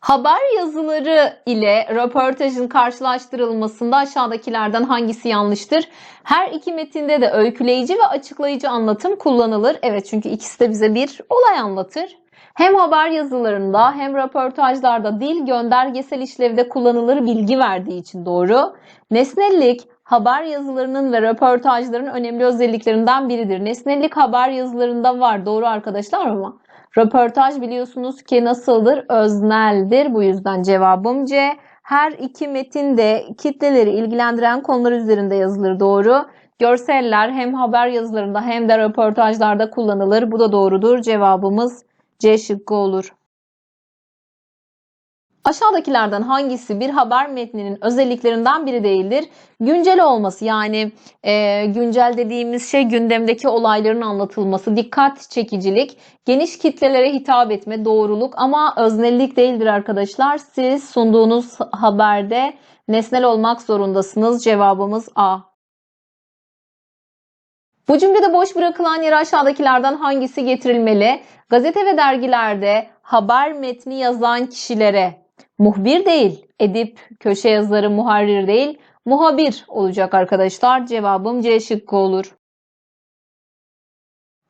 Haber yazıları ile röportajın karşılaştırılmasında aşağıdakilerden hangisi yanlıştır? Her iki metinde de öyküleyici ve açıklayıcı anlatım kullanılır. Evet çünkü ikisi de bize bir olay anlatır. Hem haber yazılarında hem röportajlarda dil göndergesel işlevde kullanılır bilgi verdiği için doğru. Nesnellik haber yazılarının ve röportajların önemli özelliklerinden biridir. Nesnellik haber yazılarında var doğru arkadaşlar ama röportaj biliyorsunuz ki nasıldır? Özneldir. Bu yüzden cevabım C. Her iki metin de kitleleri ilgilendiren konular üzerinde yazılır doğru. Görseller hem haber yazılarında hem de röportajlarda kullanılır. Bu da doğrudur. Cevabımız C şıkkı olur. Aşağıdakilerden hangisi bir haber metninin özelliklerinden biri değildir? Güncel olması yani e, güncel dediğimiz şey gündemdeki olayların anlatılması, dikkat çekicilik, geniş kitlelere hitap etme, doğruluk ama öznellik değildir arkadaşlar. Siz sunduğunuz haberde nesnel olmak zorundasınız. Cevabımız A. Bu cümlede boş bırakılan yere aşağıdakilerden hangisi getirilmeli? Gazete ve dergilerde haber metni yazan kişilere muhbir değil, edip, köşe yazarı, muharrir değil, muhabir olacak arkadaşlar. Cevabım C şıkkı olur.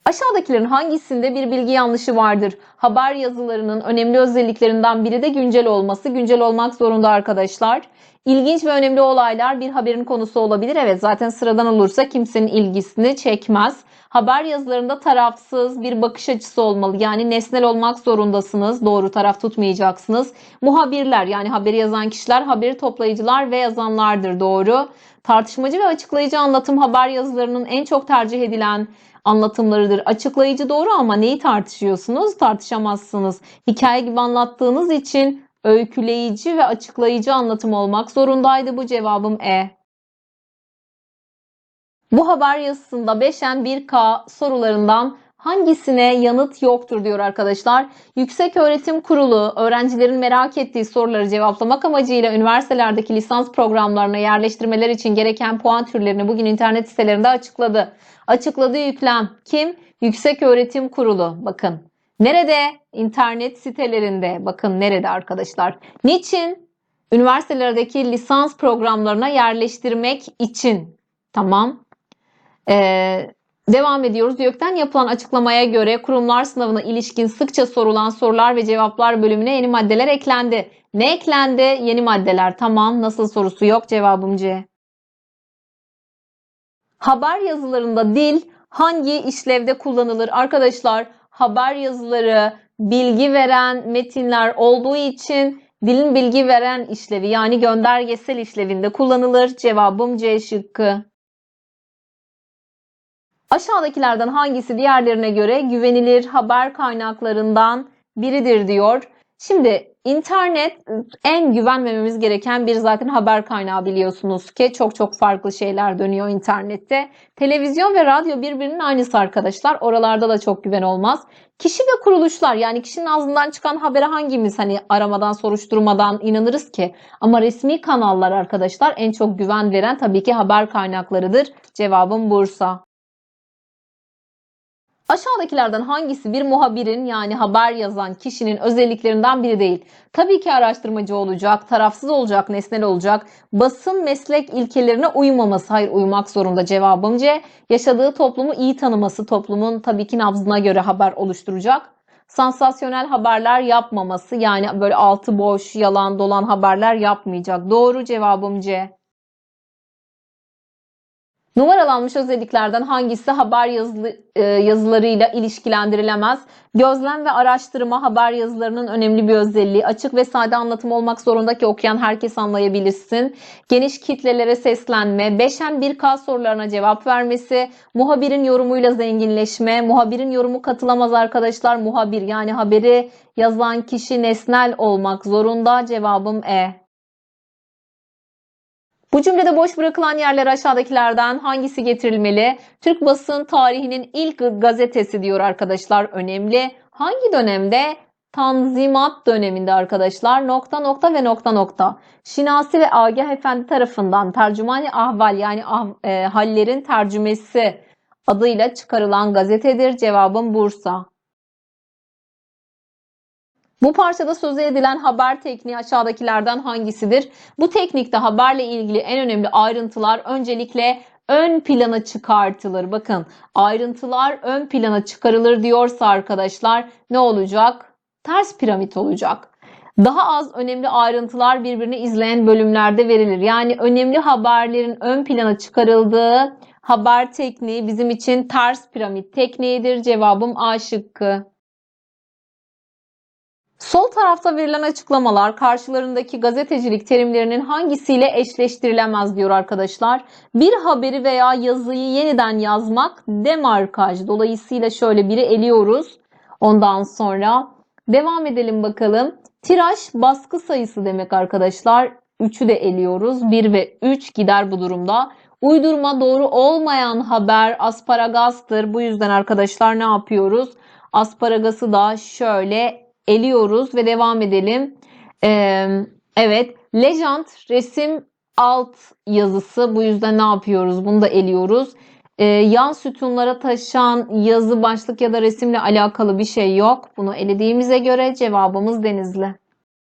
Aşağıdakilerin hangisinde bir bilgi yanlışı vardır? Haber yazılarının önemli özelliklerinden biri de güncel olması. Güncel olmak zorunda arkadaşlar. İlginç ve önemli olaylar bir haberin konusu olabilir. Evet zaten sıradan olursa kimsenin ilgisini çekmez. Haber yazılarında tarafsız bir bakış açısı olmalı. Yani nesnel olmak zorundasınız. Doğru taraf tutmayacaksınız. Muhabirler yani haberi yazan kişiler haberi toplayıcılar ve yazanlardır. Doğru. Tartışmacı ve açıklayıcı anlatım haber yazılarının en çok tercih edilen anlatımlarıdır. Açıklayıcı doğru ama neyi tartışıyorsunuz? Tartışamazsınız. Hikaye gibi anlattığınız için öyküleyici ve açıklayıcı anlatım olmak zorundaydı. Bu cevabım E. Bu haber yazısında 5N 1K sorularından hangisine yanıt yoktur diyor arkadaşlar. Yüksek Öğretim Kurulu öğrencilerin merak ettiği soruları cevaplamak amacıyla üniversitelerdeki lisans programlarına yerleştirmeler için gereken puan türlerini bugün internet sitelerinde açıkladı. Açıkladığı yüklem kim? Yüksek Öğretim Kurulu. Bakın. Nerede? İnternet sitelerinde. Bakın nerede arkadaşlar. Niçin? Üniversitelerdeki lisans programlarına yerleştirmek için. Tamam. Ee, devam ediyoruz. YÖK'ten yapılan açıklamaya göre kurumlar sınavına ilişkin sıkça sorulan sorular ve cevaplar bölümüne yeni maddeler eklendi. Ne eklendi? Yeni maddeler. Tamam. Nasıl sorusu yok. Cevabım C. Haber yazılarında dil hangi işlevde kullanılır? Arkadaşlar haber yazıları bilgi veren metinler olduğu için dilin bilgi veren işlevi yani göndergesel işlevinde kullanılır. Cevabım C şıkkı. Aşağıdakilerden hangisi diğerlerine göre güvenilir haber kaynaklarından biridir diyor. Şimdi internet en güvenmememiz gereken bir zaten haber kaynağı biliyorsunuz ki çok çok farklı şeyler dönüyor internette. Televizyon ve radyo birbirinin aynısı arkadaşlar. Oralarda da çok güven olmaz. Kişi ve kuruluşlar yani kişinin ağzından çıkan habere hangimiz hani aramadan soruşturmadan inanırız ki? Ama resmi kanallar arkadaşlar en çok güven veren tabii ki haber kaynaklarıdır. Cevabım Bursa. Aşağıdakilerden hangisi bir muhabirin yani haber yazan kişinin özelliklerinden biri değil? Tabii ki araştırmacı olacak, tarafsız olacak, nesnel olacak. Basın meslek ilkelerine uymaması, hayır uymak zorunda cevabım C. Yaşadığı toplumu iyi tanıması, toplumun tabii ki nabzına göre haber oluşturacak. Sansasyonel haberler yapmaması yani böyle altı boş, yalan dolan haberler yapmayacak. Doğru cevabım C. Numaralanmış özelliklerden hangisi haber yazılı, e, yazılarıyla ilişkilendirilemez? Gözlem ve araştırma haber yazılarının önemli bir özelliği. Açık ve sade anlatım olmak zorunda ki okuyan herkes anlayabilsin. Geniş kitlelere seslenme, 5'en 1K sorularına cevap vermesi, muhabirin yorumuyla zenginleşme, muhabirin yorumu katılamaz arkadaşlar. Muhabir yani haberi yazan kişi nesnel olmak zorunda. Cevabım E. Bu cümlede boş bırakılan yerler aşağıdakilerden hangisi getirilmeli? Türk basın tarihinin ilk gazetesi diyor arkadaşlar önemli. Hangi dönemde? Tanzimat döneminde arkadaşlar nokta nokta ve nokta nokta. Şinasi ve Agah Efendi tarafından tercümani ahval yani ah, e, hallerin tercümesi adıyla çıkarılan gazetedir. Cevabım Bursa. Bu parçada söze edilen haber tekniği aşağıdakilerden hangisidir? Bu teknikte haberle ilgili en önemli ayrıntılar öncelikle ön plana çıkartılır. Bakın ayrıntılar ön plana çıkarılır diyorsa arkadaşlar ne olacak? Ters piramit olacak. Daha az önemli ayrıntılar birbirini izleyen bölümlerde verilir. Yani önemli haberlerin ön plana çıkarıldığı haber tekniği bizim için ters piramit tekniğidir. Cevabım A şıkkı. Sol tarafta verilen açıklamalar karşılarındaki gazetecilik terimlerinin hangisiyle eşleştirilemez diyor arkadaşlar. Bir haberi veya yazıyı yeniden yazmak demarkaj. Dolayısıyla şöyle biri eliyoruz. Ondan sonra devam edelim bakalım. Tiraj baskı sayısı demek arkadaşlar. 3'ü de eliyoruz. 1 ve 3 gider bu durumda. Uydurma doğru olmayan haber asparagastır. Bu yüzden arkadaşlar ne yapıyoruz? Asparagası da şöyle eliyoruz ve devam edelim. Ee, evet, legend resim alt yazısı. Bu yüzden ne yapıyoruz? Bunu da eliyoruz. Ee, yan sütunlara taşan yazı, başlık ya da resimle alakalı bir şey yok. Bunu elediğimize göre cevabımız Denizli.